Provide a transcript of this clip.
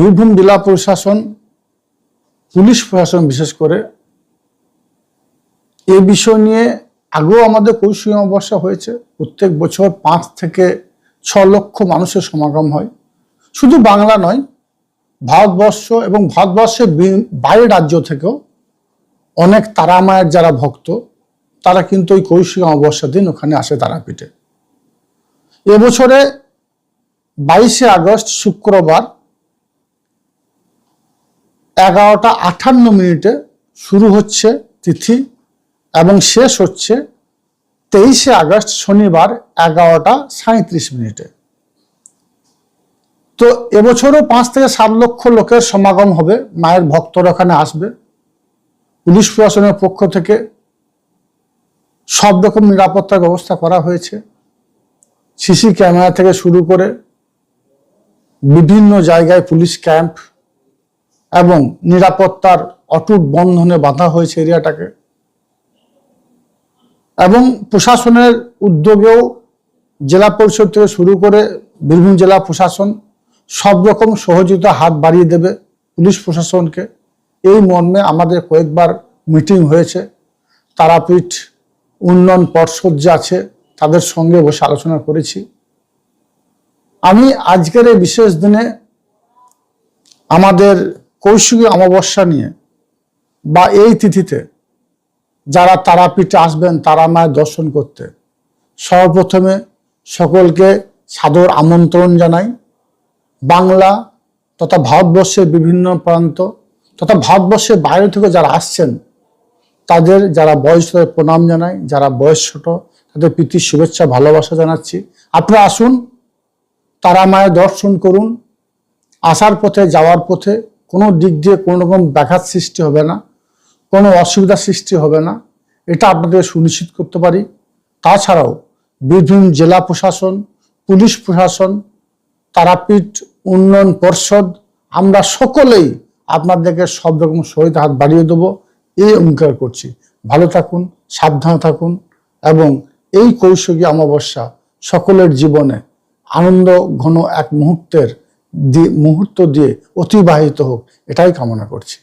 বীরভূম জেলা প্রশাসন, পুলিশ প্রশাসন বিশেষ করে, এ বিষয় নিয়ে আগেও আমাদের কৌশল অমাবস্যা হয়েছে। প্রত্যেক বছর পাঁচ থেকে ছ লক্ষ মানুষের সমাগম হয়। শুধু বাংলা নয়, ভারতবর্ষ এবং ভারতবর্ষের বি- বাইরের রাজ্য থেকেও অনেক তারামায়ের যারা ভক্ত, তারা কিন্তু ওই কৌশিক অমাবস্যার দিন ওখানে আসে তারাপীঠে। এবছরে বাইশে আগস্ট, শুক্রবার এগারোটা আটান্ন মিনিটে শুরু হচ্ছে তিথি এবং শেষ হচ্ছে তেইশে আগস্ট শনিবার এগারোটা সাঁত্রিশ মিনিটে। তো এবছরও পাঁচ থেকে সাত লক্ষ লোকের সমাগম হবে, মায়ের ভক্তরা ওখানে আসবে। পুলিশ প্রশাসনের পক্ষ থেকে সব রকম নিরাপত্তার ব্যবস্থা করা হয়েছে। সিসি ক্যামেরা থেকে শুরু করে বিভিন্ন জায়গায় পুলিশ ক্যাম্প এবং নিরাপত্তার অটুট বন্ধনে বাঁধা হয়েছে এরিয়াটাকে। এবং প্রশাসনের উদ্যোগেও জেলা পরিষদ থেকে শুরু করে বীরভূম জেলা প্রশাসন সব রকম সহযোগিতা হাত বাড়িয়ে দেবে পুলিশ প্রশাসনকে। এই মর্মে আমাদের কয়েকবার মিটিং হয়েছে। তারাপীঠ উন্নয়ন পর্ষদ যে আছে, তাদের সঙ্গে বসে আলোচনা করেছি। আমি আজকের এই বিশেষ দিনে আমাদের কৌশিকী অমাবস্যা নিয়ে বা এই তিথিতে যারা তারাপীঠে আসবেন, তারা মায়ের দর্শন করতে। সর্বপ্রথমে সকলকে সাদর আমন্ত্রণ জানাই। বাংলা তথা ভারতবর্ষের বিভিন্ন প্রান্ত তথা ভারতবর্ষের বাইরে থেকে যারা আসছেন, তাদের যারা বয়স, তাদের প্রণাম জানাই। যারা বয়স ছোট, তাদের প্রীতির শুভেচ্ছা, ভালোবাসা জানাচ্ছি। আপনারা আসুন, তারা মায়ের দর্শন করুন। আসার পথে, যাওয়ার পথে কোনো দিক দিয়ে কোনো রকম ব্যাঘাত সৃষ্টি হবে না, কোনো অসুবিধা সৃষ্টি হবে না। এটা আপনাদের সুনিশ্চিত করতে পারি। তাছাড়াও বীরভূম জেলা প্রশাসন, পুলিশ প্রশাসন, তারাপীঠ উন্নয়ন পর্ষদ, আমরা সকলেই আপনাদেরকে সব রকম সহিত হাত বাড়িয়ে দেবো। এই অঙ্গীকার করছি। ভালো থাকুন, সাবধান থাকুন এবং এই কৌশলী অমাবস্যা সকলের জীবনে আনন্দ ঘন এক মুহূর্তের মুহূর্ত দিয়ে অতিবাহিত হোক এটাই কামনা করছি।